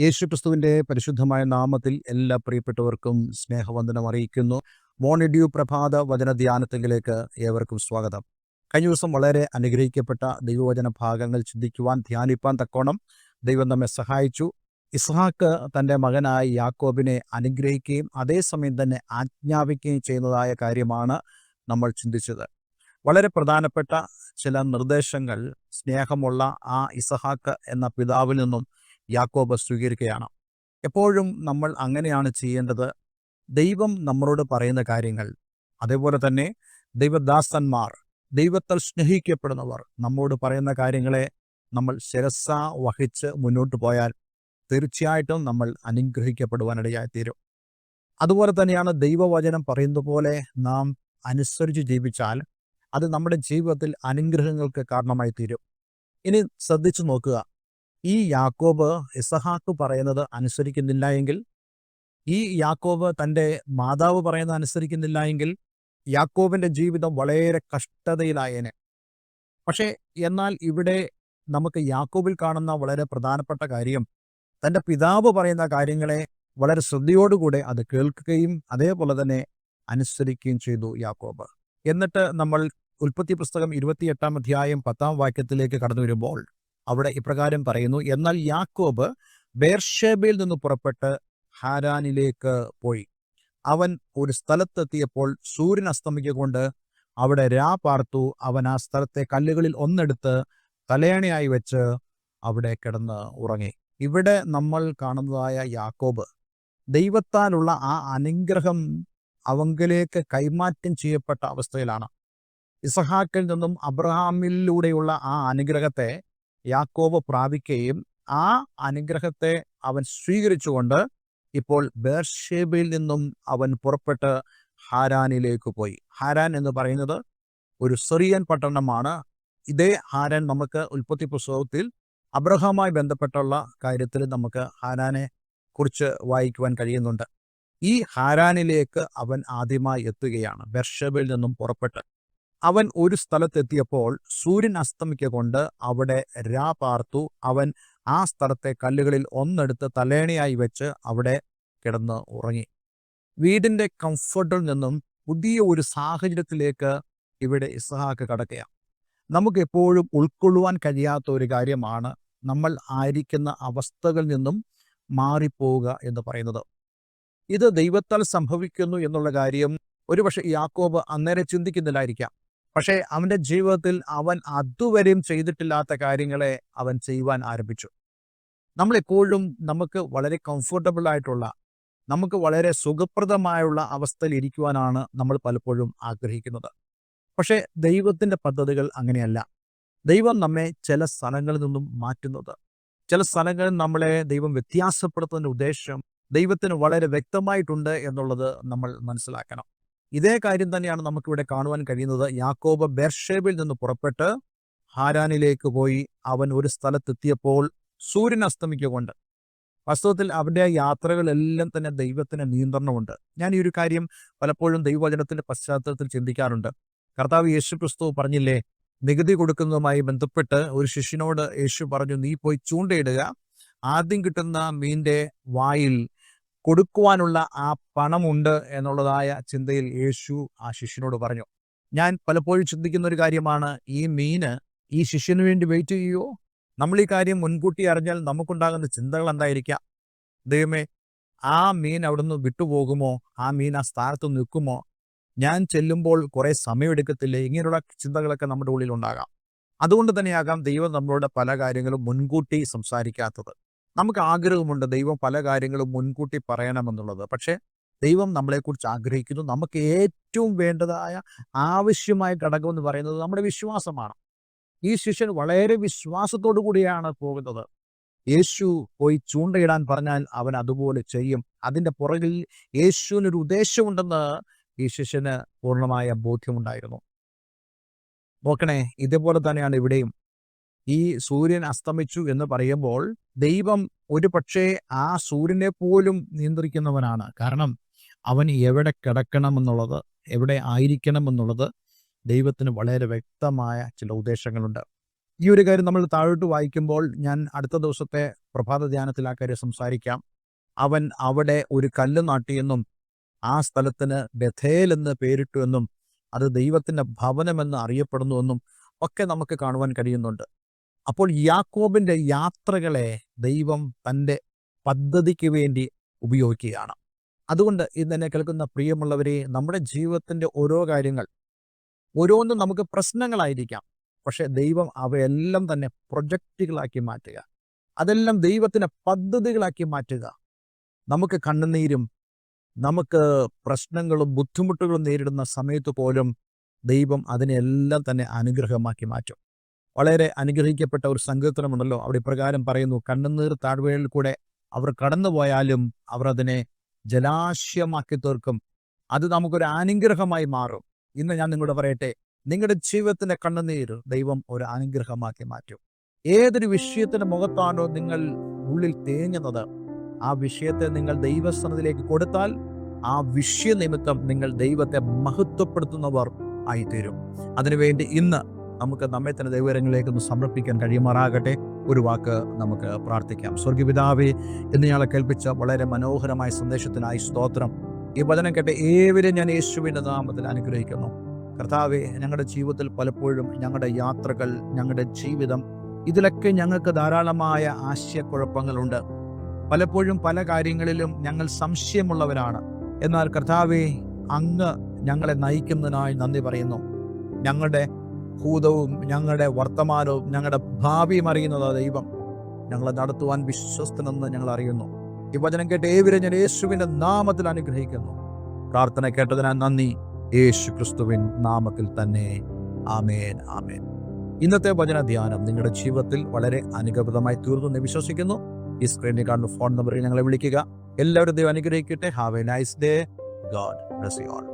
യേശുക്രിസ്തുവിന്റെ പരിശുദ്ധമായ നാമത്തിൽ എല്ലാ പ്രിയപ്പെട്ടവർക്കും സ്നേഹവന്ദനം അറിയിക്കുന്നു. മോണിഡ്യൂ പ്രഭാത വചന ധ്യാനത്തിലേക്ക് ഏവർക്കും സ്വാഗതം. കഴിഞ്ഞ ദിവസം വളരെ അനുഗ്രഹിക്കപ്പെട്ട ദൈവവചന ഭാഗങ്ങൾ ചിന്തിക്കുവാൻ ധ്യാനിപ്പാൻ തക്കോണം ദൈവം നമ്മെ സഹായിച്ചു. ഇസ്ഹാക്ക് തന്റെ മകനായ യാക്കോബിനെ അനുഗ്രഹിക്കുകയും അതേസമയം തന്നെ ആജ്ഞാപിക്കുകയും ചെയ്യുന്നതായ കാര്യമാണ് നമ്മൾ ചിന്തിച്ചത്. വളരെ പ്രധാനപ്പെട്ട ചില നിർദ്ദേശങ്ങൾ സ്നേഹമുള്ള ആ ഇസഹാക്ക് എന്ന പിതാവിൽ നിന്നും യാക്കോബ് സ്വീകരിക്കുകയാണ്. എപ്പോഴും നമ്മൾ അങ്ങനെയാണ് ചെയ്യേണ്ടത്. ദൈവം നമ്മളോട് പറയുന്ന കാര്യങ്ങൾ അതേപോലെ തന്നെ ദൈവദാസന്മാർ ദൈവത്താൽ സ്നേഹിക്കപ്പെടുന്നവർ നമ്മോട് പറയുന്ന കാര്യങ്ങളെ നമ്മൾ ശിരസ വഹിച്ച് മുന്നോട്ട് പോയാൽ തീർച്ചയായിട്ടും നമ്മൾ അനുഗ്രഹിക്കപ്പെടുവാനിടയായി തീരും അതുപോലെ തന്നെയാണ് ദൈവവചനം പറയുന്ന പോലെ നാം അനുസരിച്ച് ജീവിച്ചാൽ അത് നമ്മുടെ ജീവിതത്തിൽ അനുഗ്രഹങ്ങൾക്ക് കാരണമായി തീരും ഇനി ശ്രദ്ധിച്ചു നോക്കുക. ഈ യാക്കോബ് ഇസഹാക്ക് പറയുന്നത് അനുസരിക്കുന്നില്ല എങ്കിൽ ഈ യാക്കോബ് തന്റെ മാതാവ് പറയുന്നത് അനുസരിക്കുന്നില്ല എങ്കിൽ യാക്കോബിന്റെ ജീവിതം വളരെ കഷ്ടതയിലായേനെ. പക്ഷേ എന്നാൽ ഇവിടെ നമുക്ക് യാക്കോബിൽ കാണുന്ന വളരെ പ്രധാനപ്പെട്ട കാര്യം തന്റെ പിതാവ് പറയുന്ന കാര്യങ്ങളെ വളരെ ശ്രദ്ധയോടുകൂടെ അത് കേൾക്കുകയും അതേപോലെ തന്നെ അനുസരിക്കുകയും ചെയ്തു യാക്കോബ്. എന്നിട്ട് നമ്മൾ ഉൽപ്പത്തി പുസ്തകം ഇരുപത്തിയെട്ടാം അധ്യായം പത്താം വാക്യത്തിലേക്ക് കടന്നു വരുമ്പോൾ അവിടെ ഇപ്രകാരം പറയുന്നു എന്നാൽ യാക്കോബ് ബേർഷേബയിൽ നിന്ന് പുറപ്പെട്ട് ഹാരാനിലേക്ക് പോയി. അവൻ ഒരു സ്ഥലത്തെത്തിയപ്പോൾ സൂര്യൻ അസ്തമിക്കൊണ്ട് അവിടെ രാ പാർത്തു. അവൻ ആ സ്ഥലത്തെ കല്ലുകളിൽ ഒന്നെടുത്ത് തലയണയായി വെച്ച് അവിടെ കിടന്ന് ഉറങ്ങി. ഇവിടെ നമ്മൾ കാണുന്നതായ യാക്കോബ് ദൈവത്താലുള്ള ആ അനുഗ്രഹം അവങ്കിലേക്ക് കൈമാറ്റം ചെയ്യപ്പെട്ട അവസ്ഥയിലാണ്. ഇസഹാക്കിൽ നിന്നും അബ്രഹാമിലൂടെയുള്ള ആ അനുഗ്രഹത്തെ യാക്കോബ് പ്രാപിക്കുകയും ആ അനുഗ്രഹത്തെ അവൻ സ്വീകരിച്ചുകൊണ്ട് ഇപ്പോൾ ബേർഷേബയിൽ നിന്നും അവൻ പുറപ്പെട്ട് ഹാരാനിലേക്ക് പോയി. ഹാരാൻ എന്ന് പറയുന്നത് ഒരു സിറിയൻ പട്ടണമാണ്. ഇതേ ഹാരാൻ നമുക്ക് ഉൽപ്പത്തി പുസ്തകത്തിൽ അബ്രഹാമായി ബന്ധപ്പെട്ടുള്ള കാര്യത്തിൽ നമുക്ക് ഹാരാനെ കുറിച്ച് വായിക്കുവാൻ കഴിയുന്നുണ്ട്. ഈ ഹാരാനിലേക്ക് അവൻ ആദ്യമായി എത്തുകയാണ്. ബെർഷബിൽ നിന്നും പുറപ്പെട്ട്. അവൻ ഒരു സ്ഥലത്തെത്തിയപ്പോൾ സൂര്യൻ അസ്തമിക്കൊണ്ട് അവിടെ രാ പാർത്തു. അവൻ ആ സ്ഥലത്തെ കല്ലുകളിൽ ഒന്നെടുത്ത് തലേണയായി വെച്ച് അവിടെ കിടന്ന് ഉറങ്ങി. വീടിന്റെ കംഫർട്ടിൽ നിന്നും പുതിയ ഒരു സാഹചര്യത്തിലേക്ക് ഇവിടെ ഇസ്ഹാക്ക് കടക്കുകയാണ്. നമുക്ക് എപ്പോഴും ഉൾക്കൊള്ളുവാൻ കഴിയാത്ത ഒരു കാര്യമാണ് നമ്മൾ ആയിരിക്കുന്ന അവസ്ഥകളിൽ നിന്നും മാറിപ്പോവുക എന്ന് പറയുന്നത്. ഇത് ദൈവത്താൽ സംഭവിക്കുന്നു എന്നുള്ള കാര്യം ഒരുപക്ഷെ യാക്കോബ് അന്നേരം ചിന്തിക്കുന്നില്ലായിരിക്കാം. പക്ഷേ അവന്റെ ജീവിതത്തിൽ അവൻ അതുവരെയും ചെയ്തിട്ടില്ലാത്ത കാര്യങ്ങളെ അവൻ ചെയ്യുവാൻ ആരംഭിച്ചു. നമ്മൾ എപ്പോഴും നമുക്ക് വളരെ കംഫർട്ടബിൾ ആയിട്ടുള്ള നമുക്ക് വളരെ സുഖപ്രദമായുള്ള അവസ്ഥയിൽ ഇരിക്കുവാനാണ് നമ്മൾ പലപ്പോഴും ആഗ്രഹിക്കുന്നത്. പക്ഷേ ദൈവത്തിന്റെ പദ്ധതികൾ അങ്ങനെയല്ല. ദൈവം നമ്മെ ചില സ്ഥലങ്ങളിൽ നിന്നും മാറ്റുന്നത്. ചില സ്ഥലങ്ങളിൽ നമ്മളെ ദൈവം വ്യത്യാസപ്പെടുത്തുന്ന ഉദ്ദേശം ദൈവത്തിന് വളരെ വ്യക്തമായിട്ടുണ്ട് എന്നുള്ളത് നമ്മൾ മനസ്സിലാക്കണം. ഇതേ കാര്യം തന്നെയാണ് നമുക്കിവിടെ കാണുവാൻ കഴിയുന്നത്. യാക്കോബ് ബെർഷേബിൽ നിന്ന് പുറപ്പെട്ട് ഹാരാനിലേക്ക് പോയി അവൻ ഒരു സ്ഥലത്തെത്തിയപ്പോൾ സൂര്യൻ അസ്തമിക്കൊണ്ട് വാസ്തവത്തിൽ അവന്റെ യാത്രകളെല്ലാം തന്നെ ദൈവത്തിന് നിയന്ത്രണമുണ്ട്. ഞാൻ ഈ ഒരു കാര്യം പലപ്പോഴും ദൈവവചനത്തിന്റെ പശ്ചാത്തലത്തിൽ ചിന്തിക്കാറുണ്ട്. കർത്താവ് യേശു ക്രിസ്തു പറഞ്ഞില്ലേ നികുതി കൊടുക്കുന്നതുമായി ബന്ധപ്പെട്ട് ഒരു ശിഷ്യനോട് യേശു പറഞ്ഞു നീ പോയി ചൂണ്ടയിടുക. ആദ്യം കിട്ടുന്ന മീന്റെ വായിൽ കൊടുക്കുവാനുള്ള ആ പണമുണ്ട് എന്നുള്ളതായ ചിന്തയിൽ യേശു ആ ശിഷ്യനോട് പറഞ്ഞു. ഞാൻ പലപ്പോഴും ചിന്തിക്കുന്ന ഒരു കാര്യമാണ് ഈ മീന് ഈ ശിഷ്യന് വേണ്ടി വെയിറ്റ് ചെയ്യുമോ നമ്മൾ ഈ കാര്യം മുൻകൂട്ടി അറിഞ്ഞാൽ നമുക്കുണ്ടാകുന്ന ചിന്തകൾ എന്തായിരിക്കാം? ദൈവമേ ആ മീൻ അവിടുന്ന് വിട്ടുപോകുമോ? ആ മീൻ ആ സ്ഥാനത്ത് നിൽക്കുമോ? ഞാൻ ചെല്ലുമ്പോൾ കുറെ സമയമെടുക്കത്തില്ലേ? ഇങ്ങനെയുള്ള ചിന്തകളൊക്കെ നമ്മുടെ ഉള്ളിൽ ഉണ്ടാകാം. അതുകൊണ്ട് തന്നെയാകാം ദൈവം നമ്മളോട് പല കാര്യങ്ങളും മുൻകൂട്ടി സംസാരിക്കാത്തത്. നമുക്ക് ആഗ്രഹമുണ്ട് ദൈവം പല കാര്യങ്ങളും മുൻകൂട്ടി പറയണമെന്നുള്ളത്. പക്ഷേ ദൈവം നമ്മളെക്കുറിച്ച് ആഗ്രഹിക്കുന്നു. നമുക്ക് ഏറ്റവും വേണ്ടതായ ആവശ്യമായ ഘടകം എന്ന് പറയുന്നത് നമ്മുടെ വിശ്വാസമാണ്. ഈ ശിഷ്യൻ വളരെ വിശ്വാസത്തോടു കൂടിയാണ് പോകുന്നത്. യേശു പോയി ചൂണ്ടയിടാൻ പറഞ്ഞാൽ അവൻ അതുപോലെ ചെയ്യും. അതിന്റെ പുറകിൽ യേശുവിനൊരു ഉദ്ദേശമുണ്ടെന്ന് ഈ ശിഷ്യന് പൂർണമായ ബോധ്യമുണ്ടായിരുന്നു. നോക്കണേ ഇതേപോലെ തന്നെയാണ് ഇവിടെയും. ഈ സൂര്യൻ അസ്തമിച്ചു എന്ന് പറയുമ്പോൾ ദൈവം ഒരു പക്ഷേ ആ സൂര്യനെ പോലും നിയന്ത്രിക്കുന്നവനാണ്. കാരണം അവൻ എവിടെ കിടക്കണമെന്നുള്ളത് എവിടെ ആയിരിക്കണം എന്നുള്ളത് ദൈവത്തിന് വളരെ വ്യക്തമായ ചില ഉദ്ദേശങ്ങളുണ്ട്. ഈ ഒരു കാര്യം നമ്മൾ താഴോട്ട് വായിക്കുമ്പോൾ ഞാൻ അടുത്ത ദിവസത്തെ പ്രഭാത ധ്യാനത്തിൽ ആ കാര്യം സംസാരിക്കാം. അവൻ അവിടെ ഒരു കല്ല് നാട്ടിയെന്നും ആ സ്ഥലത്തിന് ബഥേൽ എന്ന് പേരിട്ടു എന്നും അത് ദൈവത്തിന്റെ ഭവനമെന്ന് അറിയപ്പെടുന്നുവെന്നും ഒക്കെ നമുക്ക് കാണുവാൻ കഴിയുന്നുണ്ട്. അപ്പോൾ യാക്കോബിന്റെ യാത്രകളെ ദൈവം തന്റെ പദ്ധതിക്ക് വേണ്ടി ഉപയോഗിക്കുകയാണ്. അതുകൊണ്ട് ഇന്നെന്നെ കേൾക്കുന്ന പ്രിയമുള്ളവരെ നമ്മുടെ ജീവിതത്തിന്റെ ഓരോ കാര്യങ്ങൾ ഓരോന്നും നമുക്ക് പ്രശ്നങ്ങളായിരിക്കാം. പക്ഷെ ദൈവം അവയെല്ലാം തന്നെ പ്രൊജക്റ്റുകളാക്കി മാറ്റുക. അതെല്ലാം ദൈവത്തിന്റെ പദ്ധതികളാക്കി മാറ്റുക. നമുക്ക് കണ്ണുനീരും നമുക്ക് പ്രശ്നങ്ങളും ബുദ്ധിമുട്ടുകളും നേരിടുന്ന സമയത്ത് പോലും ദൈവം അതിനെല്ലാം തന്നെ അനുഗ്രഹമാക്കി മാറ്റും. വളരെ അനുഗ്രഹിക്കപ്പെട്ട ഒരു സങ്കീർത്തനമുണ്ടല്ലോ. അവിടെ ഇപ്രകാരം പറയുന്നു കണ്ണുനീർ താഴ്വേളിൽ കൂടെ അവർ കടന്നുപോയാലും അവർ അതിനെ ജലാശയമാക്കി തീർക്കും. അത് നമുക്കൊരു അനുഗ്രഹമായി മാറും. ഇന്ന് ഞാൻ നിങ്ങളോട് പറയട്ടെ നിങ്ങളുടെ ജീവിതത്തിന്റെ കണ്ണുനീർ ദൈവം ഒരു അനുഗ്രഹമാക്കി മാറ്റും. ഏതൊരു വിഷയത്തിന്റെ മുഖത്താണോ നിങ്ങൾ ഉള്ളിൽ തേങ്ങുന്നത് ആ വിഷയത്തെ നിങ്ങൾ ദൈവസ്ഥാനത്തിലേക്ക് കൊടുത്താൽ ആ വിഷയ നിമിത്തം നിങ്ങൾ ദൈവത്തെ മഹത്വപ്പെടുത്തുന്നവർ ആയിത്തീരും. അതിനുവേണ്ടി ഇന്ന് നമുക്ക് നമ്മെ തന്നെ ദൈവരങ്ങളിലേക്ക് ഒന്ന് സമർപ്പിക്കാൻ കഴിയുമാറാകട്ടെ. ഒരു വാക്ക് നമുക്ക് പ്രാർത്ഥിക്കാം. സ്വർഗപിതാവെ എന്ന് ഞങ്ങളെ കേൾപ്പിച്ച വളരെ മനോഹരമായ സന്ദേശത്തിനായി സ്തോത്രം. ഈ വചനം കേട്ട ഏവരും ഞാൻ യേശുവിന്റെ നാമത്തിൽ അനുഗ്രഹിക്കുന്നു. കർത്താവെ ഞങ്ങളുടെ ജീവിതത്തിൽ പലപ്പോഴും ഞങ്ങളുടെ യാത്രകൾ ഞങ്ങളുടെ ജീവിതം ഇതിലൊക്കെ ഞങ്ങൾക്ക് ധാരാളമായ ആശയക്കുഴപ്പങ്ങളുണ്ട്. പലപ്പോഴും പല കാര്യങ്ങളിലും ഞങ്ങൾ സംശയമുള്ളവരാണ്. എന്നാൽ കർത്താവെ അങ്ങ് ഞങ്ങളെ നയിക്കുന്നതിനായി നന്ദി പറയുന്നു. ഞങ്ങളുടെ ഭൂതവും ഞങ്ങളുടെ വർത്തമാനവും ഞങ്ങളുടെ ഭാവിയും അറിയുന്നത് ദൈവം. ഞങ്ങളെ നടത്തുവാൻ വിശ്വസ്തനെന്ന് ഞങ്ങൾ അറിയുന്നു. ഈ വചനം കേട്ട് ഏവരെ ഞാൻ യേശുവിന്റെ നാമത്തിൽ അനുഗ്രഹിക്കുന്നു. പ്രാർത്ഥന കേട്ടതിനാൽ നന്ദി. യേശു ക്രിസ്തുവിൻ നാമത്തിൽ തന്നെ. ആമേൻ ആമേൻ. ഇന്നത്തെ വചന ധ്യാനം നിങ്ങളുടെ ജീവിതത്തിൽ വളരെ അനുഗ്രഹപ്രദമായി തീർന്നു എന്ന് വിശ്വസിക്കുന്നു. ഈ സ്ക്രീനിൽ കാണുന്ന ഫോൺ നമ്പറിൽ ഞങ്ങളെ വിളിക്കുക. എല്ലാവരും ദൈവം അനുഗ്രഹിക്കട്ടെ. Have a nice day god bless you all